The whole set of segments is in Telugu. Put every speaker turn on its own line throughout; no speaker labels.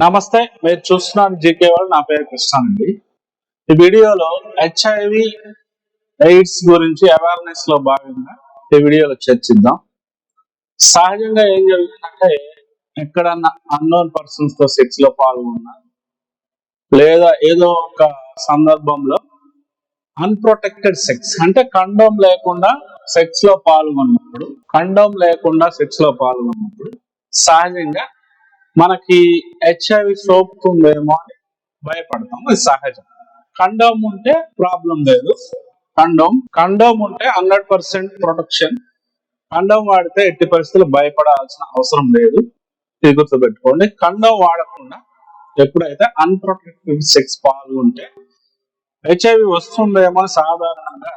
నమస్తే మీరు చూస్తున్నారు జీకే వాళ్ళు నా పేరు కృష్ణ అండి. ఈ వీడియోలో హెచ్ఐవి ఎయిడ్స్ గురించి అవేర్నెస్లో భాగంగా ఈ వీడియోలో చర్చిద్దాం. సహజంగా ఏం జరుగుతుందంటే ఎక్కడన్నా అన్నోన్ పర్సన్స్తో సెక్స్లో పాల్గొన్నా లేదా ఏదో ఒక సందర్భంలో అన్ప్రొటెక్టెడ్ సెక్స్ అంటే కండోమ్ లేకుండా సెక్స్లో పాల్గొన్నప్పుడు కండోమ్ లేకుండా సెక్స్లో పాల్గొన్నప్పుడు సహజంగా మనకి హెచ్ఐవి సోపుతుందేమో అని భయపడతాం. అది సహజం. కండోమ్ ఉంటే ప్రాబ్లం లేదు. కండోమ్ కండోమ్ ఉంటే హండ్రెడ్ పర్సెంట్ ప్రొటెక్షన్. కండోమ్ వాడితే ఎట్టి పరిస్థితులు భయపడాల్సిన అవసరం లేదు. ఇది గుర్తుపెట్టుకోండి. కండోమ్ వాడకుండా ఎప్పుడైతే అన్ప్రొటెక్టెడ్ సెక్స్ పాల్గొంటే హెచ్ఐవి వస్తుందేమో అని సాధారణంగా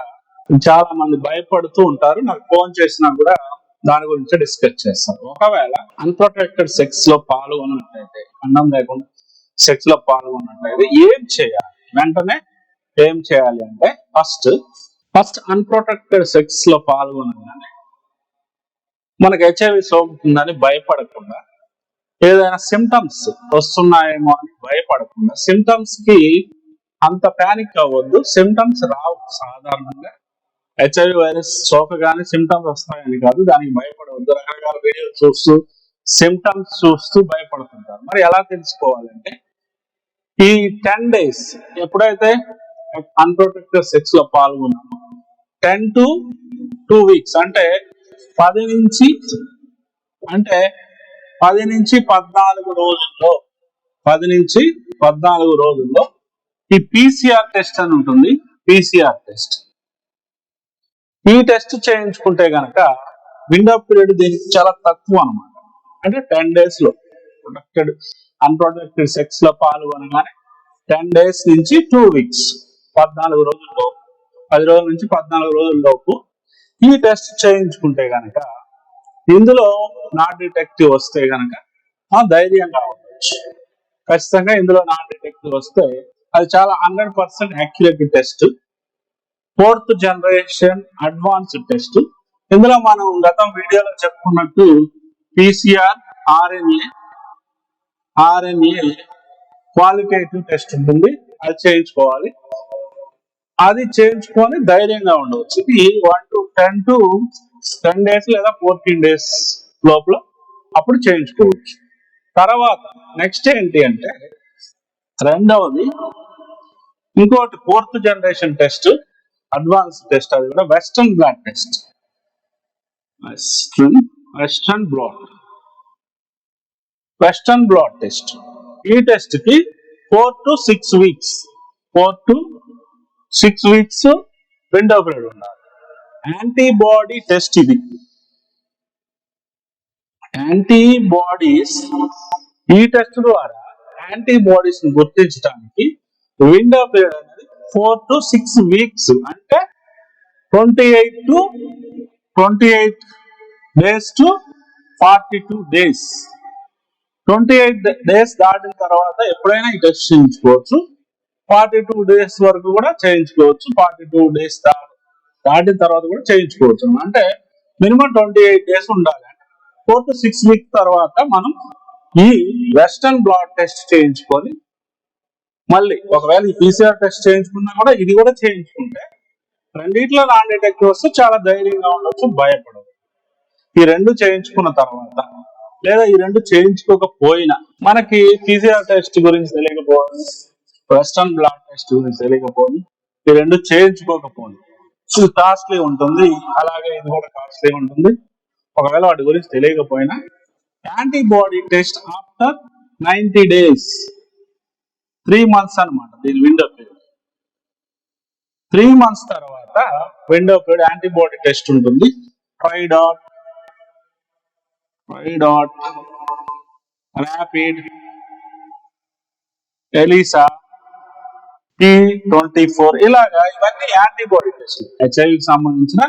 చాలా మంది భయపడుతూ ఉంటారు. నాకు ఫోన్ చేసినా కూడా దాని గురించి డిస్కస్ చేస్తారు ఒకవేళ అన్ప్రొటెక్టెడ్ సెక్స్లో పాల్గొన్నట్లయితే అన్నం లేకుండా సెక్స్లో పాల్గొన్నట్లయితే ఏం చేయాలి? వెంటనే ఏం చేయాలి అంటే ఫస్ట్ ఫస్ట్ అన్ప్రొటెక్టెడ్ సెక్స్లో పాల్గొనగానే మనకి హెచ్ఐవి సోకుతుందని భయపడకుండా ఏదైనా సిమ్టమ్స్ వస్తున్నాయేమో అని భయపడకుండా సిమ్టమ్స్కి అంత పానిక్ అవ్వద్దు సిమ్టమ్స్ రావు సాధారణంగా. హెచ్ఐవి వైరస్ సోకగానే సిమ్టమ్స్ వస్తాయని కాదు దానికి భయపడవద్దు. రకరకాల వీడియోలు చూస్తూ సిమ్టమ్స్ చూస్తూ భయపడుతుంటారు. మరి ఎలా తెలుసుకోవాలంటే ఈ టెన్ డేస్ ఎప్పుడైతే అన్ప్రొటెక్టెడ్ సెక్స్లో పాల్గొన్నామో టెన్ టు టూ వీక్స్ అంటే పది నుంచి అంటే పది నుంచి పద్నాలుగు రోజుల్లో పది నుంచి పద్నాలుగు రోజుల్లో ఈ పీసీఆర్ టెస్ట్ అని ఉంటుంది. పీసీఆర్ టెస్ట్ ఈ టెస్ట్ చేయించుకుంటే గనక విండో పీరియడ్ దీనికి చాలా తక్కువ అన్నమాట. అంటే టెన్ డేస్లో ప్రొటెక్టెడ్ అన్ప్రొటెక్టెడ్ సెక్స్లో పాల్గొనగానే టెన్ డేస్ నుంచి టూ వీక్స్ పద్నాలుగు రోజుల్లో పది రోజుల నుంచి పద్నాలుగు రోజుల లోపు ఈ టెస్ట్ చేయించుకుంటే గనక ఇందులో నాట్ డిటెక్టివ్ వస్తే గనక ఆ ధైర్యంగా ఉండొచ్చు. ఖచ్చితంగా ఇందులో నాట్ డిటెక్టివ్ వస్తే అది చాలా hundred percent accurate test. Fourth generation advanced test. ఇందులో మనం గతం వీడియోలో చెప్పుకున్నట్టు P C R R N A R N A qualitative test ఉంటుంది. అది చేయించుకోవాలి. అది చేయించుకొని ధైర్యంగా ఉండవచ్చు. ఇది one to ten to ten days లేదా ఫోర్టీన్ డేస్ లోపల అప్పుడు చేయించుకోవచ్చు. తర్వాత నెక్స్ట్ ఏంటి అంటే రెండవది ఇంకోటి fourth generation test. Advance test అది కూడా western blot test. Western western blot western blot test. ఈ టెస్ట్కి four to six weeks. Four to six weeks window period ఉండాలి. యాంటీబాడీ టెస్ట్ ఇది. యాంటీబాడీస్ ఈ టెస్ట్ ద్వారా యాంటీబాడీస్ని గుర్తించడానికి window period four to six weeks అంటే twenty eight to twenty eight days to forty two days twenty eight days దాటిన తర్వాత ఎప్పుడైనా ఈ టెస్ట్ చేయించుకోవచ్చు. ఫార్టీ టూ డేస్ వరకు కూడా చేయించుకోవచ్చు. ఫార్టీ టూ డేస్ దాటిన తర్వాత కూడా చేయించుకోవచ్చు. అంటే మినిమం ట్వంటీ ఎయిట్ డేస్ ఉండాలి ఫోర్ టు సిక్స్ వీక్ తర్వాత మనం ఈ వెస్టర్న్ బ్లాడ్ టెస్ట్ చేయించుకొని మళ్ళీ ఒకవేళ ఈ పీసీఆర్ టెస్ట్ చేయించుకున్నా కూడా ఇది కూడా చేయించుకుంటే రెండిట్లో నాన్ డిటెక్టివ్ వస్తే చాలా ధైర్యంగా ఉండొచ్చు భయపడదు ఈ రెండు చేయించుకున్న తర్వాత లేదా ఈ రెండు చేయించుకోకపోయినా మనకి పీసీఆర్ టెస్ట్ గురించి తెలియకపోవడం వెస్టర్న్ బ్లాడ్ టెస్ట్ గురించి తెలియకపోయి ఈ రెండు చేయించుకోకపోయి ఇది కాస్ట్లీ ఉంటుంది అలాగే ఇది కూడా కాస్ట్లీ ఉంటుంది. ఒకవేళ వాటి గురించి తెలియకపోయినా antibody test after ninety days three months అన్నమాట. దీని విండో పీరియడ్ త్రీ మంత్స్ తర్వాత విండో పీరియడ్ యాంటీబాడీ టెస్ట్ ఉంటుంది. Tridot tridot rapid ELISA T twenty four ఇలాగా ఇవన్నీ యాంటీబాడీ టెస్ట్ హెచ్ఐవికి సంబంధించిన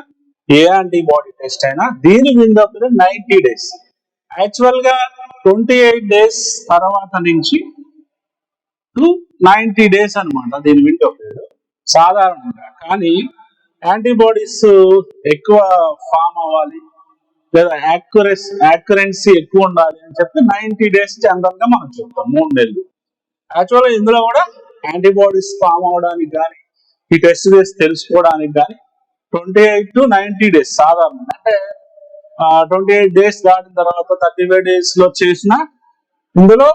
ఏ యాంటీబాడీ టెస్ట్ అయినా దీని విండో పీరియడ్ నైన్టీ డేస్ యాక్చువల్గా ట్వంటీ ఎయిట్ డేస్ తర్వాత నుంచి టు నైన్టీ డేస్ అన్నమాట. దీని విండో పీరియడ్ సాధారణంగా. కానీ యాంటీబాడీస్ ఎక్కువ ఫామ్ అవ్వాలి. లేదా యాక్యురెస్ యాక్యురెన్సీ ఎక్కువ ఉండాలి అని చెప్పి నైన్టీ డేస్ జనరల్గా మనం చెప్తాం. మూడు నెలలు. యాక్చువల్గా ఇందులో కూడా యాంటీబాడీస్ ఫామ్ అవడానికి కానీ ఈ టెస్ట్ చేసి తెలుసుకోవడానికి కానీ twenty eight to ninety days సాధారణ అంటే ట్వంటీ ఎయిట్ డేస్ దాటిన తర్వాత థర్టీ ఫైవ్ డేస్లో చేసిన ఇందులో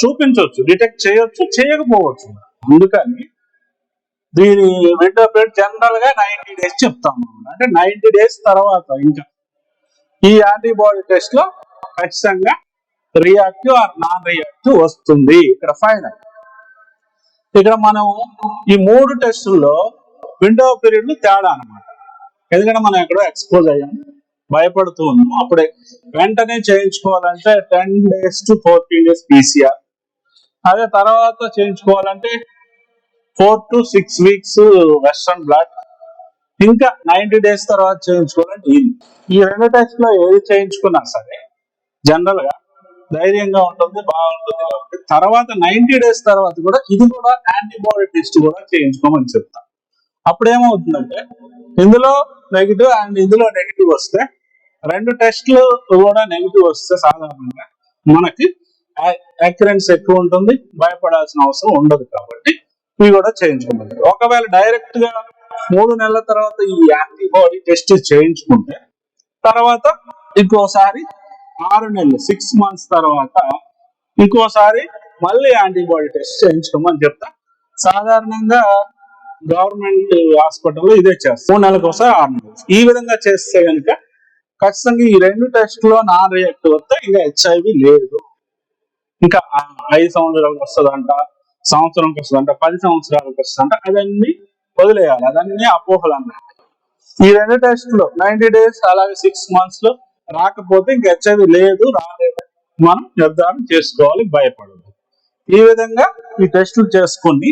చూపించవచ్చు డిటెక్ట్ చేయొచ్చు చేయకపోవచ్చు. అందుకని దీని విండో పీరియడ్ జనరల్గా నైన్టీ డేస్ చెప్తాం అంటే నైన్టీ డేస్ తర్వాత ఇంకా ఈ యాంటీబాడీ టెస్ట్లో ఖచ్చితంగా రియాక్టివ్ ఆర్ నాన్ రియాక్టివ్ వస్తుంది. ఇక్కడ ఫైనల్ ఇక్కడ మనం ఈ మూడు టెస్టుల్లో విండో పీరియడ్ తేడా అనమాట ఎందుకంటే మనం ఎక్కడో ఎక్స్పోజ్ అయ్యాం భయపడుతూ ఉన్నాం. అప్పుడే వెంటనే చేయించుకోవాలంటే ten days to fourteen days PCR అదే తర్వాత చేయించుకోవాలంటే four to six weeks western blood ఇంకా నైన్టీ డేస్ తర్వాత చేయించుకోవాలంటే ఇది. ఈ రెండు టెస్ట్లో ఏది చేయించుకున్నా సరే జనరల్గా ధైర్యంగా ఉంటుంది బాగుంటుంది కాబట్టి తర్వాత నైన్టీ డేస్ తర్వాత కూడా ఇది కూడా యాంటీబాడీ టెస్ట్ కూడా చేయించుకోమని చెప్తాను అప్పుడు ఏమవుతుందంటే ఇందులో నెగిటివ్ అండ్ ఇందులో నెగిటివ్ వస్తే రెండు టెస్ట్లు కూడా నెగిటివ్ వస్తే సాధారణంగా మనకి యాక్సిడెంట్స్ ఎక్కువ ఉంటుంది భయపడాల్సిన అవసరం ఉండదు కాబట్టి ఇవి కూడా చేయించుకోమని ఒకవేళ డైరెక్ట్గా మూడు నెలల తర్వాత ఈ యాంటీబాడీ టెస్ట్ చేయించుకుంటే తర్వాత ఇంకోసారి ఆరు నెలలు సిక్స్ మంత్స్ తర్వాత ఇంకోసారి మళ్ళీ యాంటీబాడీ టెస్ట్ చేయించుకోమని చెప్తా. సాధారణంగా గవర్నమెంట్ హాస్పిటల్లో ఇదే చేస్తారు. మూడు నెలలకు ఒకసారి ఆరు నెలలు ఈ విధంగా చేస్తే కనుక ఖచ్చితంగా ఈ రెండు టెస్ట్లో నాన్ రియాక్టివ్ వస్తే ఇంకా హెచ్ఐవి లేదు. ఇంకా ఐదు సంవత్సరాలకు వస్తుందంట సంవత్సరంకి వస్తుందంట పది సంవత్సరాలకు వస్తుందంట అదన్నీ వదిలేయాలి. అదన్నీ అపోహలు అన్నమాట ఈ రెండు టెస్టులు నైన్టీ డేస్ అలాగే సిక్స్ మంత్స్లో రాకపోతే ఇంక హెచ్ఐవి లేదు రాలేదు. మనం నిర్ధారణ చేసుకోవాలి భయపడదు ఈ విధంగా ఈ టెస్టులు చేసుకుని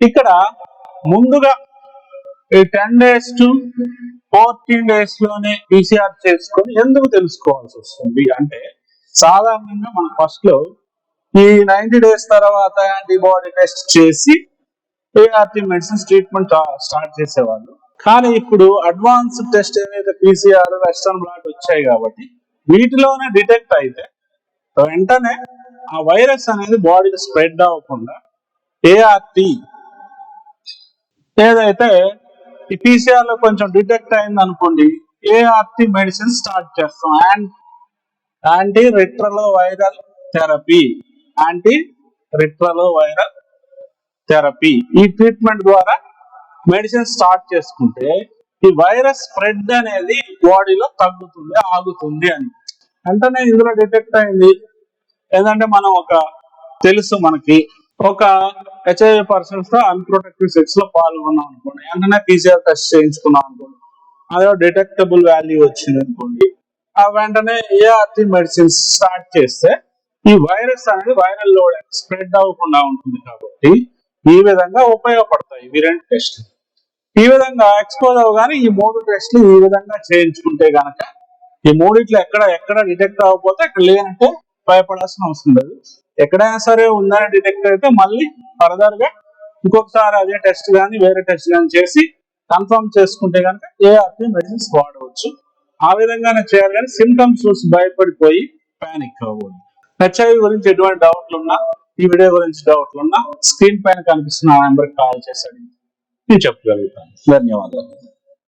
ఇక్కడ ముందుగా ఈ టెన్ డేస్ టు ఫోర్టీన్ డేస్లోనే పీసీఆర్ చేసుకొని ఎందుకు తెలుసుకోవాల్సి వస్తుంది? అంటే సాధారణంగా మన ఫస్ట్లో ఈ నైన్టీ డేస్ తర్వాత యాంటీబాడీ టెస్ట్ చేసి ఏఆర్టీ మెడిసిన్స్ ట్రీట్మెంట్ స్టార్ట్ చేసేవాళ్ళు. కానీ ఇప్పుడు అడ్వాన్స్ టెస్ట్ ఏదైతే పీసీఆర్ వెస్టర్న్ బ్లాట్ వచ్చాయి కాబట్టి వీటిలోనే డిటెక్ట్ అయితే వెంటనే ఆ వైరస్ అనేది బాడీకి స్ప్రెడ్ అవ్వకుండా ఏఆర్టీ ఏదైతే ఈ పీసీఆర్లో కొంచెం డిటెక్ట్ అయింది అనుకోండి ఏఆర్టీ మెడిసిన్ స్టార్ట్ చేస్తాం. And antiretroviral therapy antiretroviral therapy. ఈ ట్రీట్మెంట్ ద్వారా మెడిసిన్ స్టార్ట్ చేసుకుంటే ఈ వైరస్ స్ప్రెడ్ అనేది బాడీలో తగ్గుతుంది ఆగుతుంది అని. వెంటనే ఇందులో డిటెక్ట్ అయింది. ఏంటంటే మనం ఒక తెలుసు మనకి ఒక హెచ్ఐవి పర్సన్స్తో అన్ప్రొటెక్టివ్ సెక్స్లో పాల్గొన్నాం అనుకోండి వెంటనే పీసీఆర్ టెస్ట్ చేయించుకున్నాం అనుకోండి అదే డిటెక్టబుల్ వాల్యూ వచ్చింది అనుకోండి ఆ వెంటనే ఏఆర్టీ మెడిసిన్స్ స్టార్ట్ చేస్తే ఈ వైరస్ అనేది వైరల్ లోడ్ స్ప్రెడ్ అవ్వకుండా ఉంటుంది కాబట్టి ఈ విధంగా ఉపయోగపడతాయి ఇవి రెండు టెస్ట్లు ఈ విధంగా ఎక్స్పోజ్ అవ్వగానే ఈ మూడు టెస్ట్లు ఈ విధంగా చేయించుకుంటే గనక ఈ మూడిట్లో ఎక్కడ ఎక్కడ డిటెక్ట్ అవ్వకపోతే అక్కడ లేనంటే భయపడాల్సిన అవసరం లేదు. ఎక్కడైనా సరే ఉందని డిటెక్ట్ అయితే మళ్ళీ ఫర్దర్గా ఇంకొకసారి అదే టెస్ట్ కానీ వేరే టెస్ట్ కానీ చేసి కన్ఫర్మ్ చేసుకుంటే కనుక ఏఆర్టీ మెడిసిన్స్ వాడవచ్చు. ఆ విధంగానే చేయాలి కానీ సిమ్టమ్స్ చూసి భయపడిపోయి పానిక్ అవ్వకూడదు హెచ్ఐవి గురించి ఎటువంటి డౌట్లు ఉన్నా ఈ వీడియో గురించి డౌట్లు ఉన్నా స్క్రీన్ పైన కనిపిస్తున్న నెంబర్ కాల్ చేసాడు నేను చెప్పగలుగుతాను. ధన్యవాదాలు.